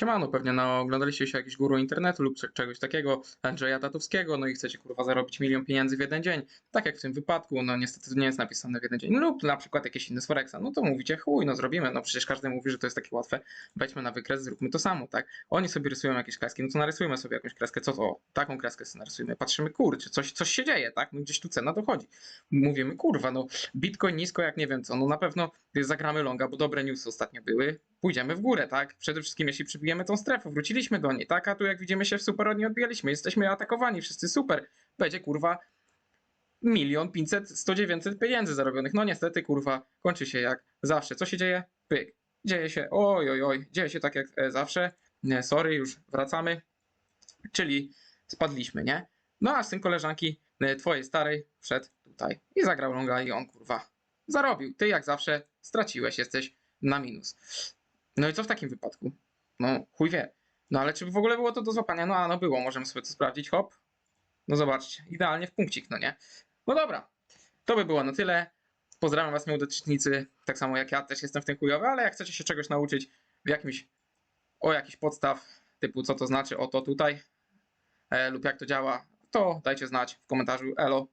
Siemano, pewnie no, oglądaliście się jakiś guru internetu lub cze- czegoś takiego, Andrzeja Tatowskiego, no i chcecie kurwa zarobić milion pieniędzy w jeden dzień. Tak jak w tym wypadku, no niestety to nie jest napisane w jeden dzień. Lub na przykład jakieś inne z Forexa. No to mówicie, chuj, no zrobimy, no przecież każdy mówi, że to jest takie łatwe. Wejdźmy na wykres, zróbmy to samo, tak? Oni sobie rysują jakieś kreski, no to narysujmy sobie jakąś kreskę, co to? Taką kreskę sobie narysujmy. Patrzymy, kurczę, coś, coś się dzieje, tak? No gdzieś tu cena dochodzi. Mówimy, kurwa, no Bitcoin nisko jak nie wiem co, no na pewno zagramy longa, bo dobre newsy ostatnio były, pójdziemy w górę, tak? Przede wszystkim jeśli przybijemy tą strefę, wróciliśmy do niej, tak? A tu jak widzimy się w super od niej odbijaliśmy, jesteśmy atakowani, wszyscy super, będzie kurwa milion pięćset, sto dziewięćset pieniędzy zarobionych. No niestety kurwa, kończy się jak zawsze. Co się dzieje? Pyk. Dzieje się, oj, oj, oj, dzieje się tak jak e, zawsze. Nie, sorry, już wracamy. Czyli spadliśmy, nie? No a syn koleżanki e, twojej starej wszedł tutaj i zagrał longa i on kurwa zarobił. Ty jak zawsze straciłeś, jesteś na minus. No i co w takim wypadku? No chuj wie. No ale czy w ogóle było to do złapania? No a no było, możemy sobie to sprawdzić, hop. No zobaczcie, idealnie w punkcik, no nie? No dobra, to by było na tyle. Pozdrawiam was nieudacznicy, tak samo jak ja też jestem w tym chujowy, ale jak chcecie się czegoś nauczyć w jakimś, o jakiś podstaw, typu co to znaczy, o to tutaj, e, lub jak to działa, to dajcie znać w komentarzu, elo.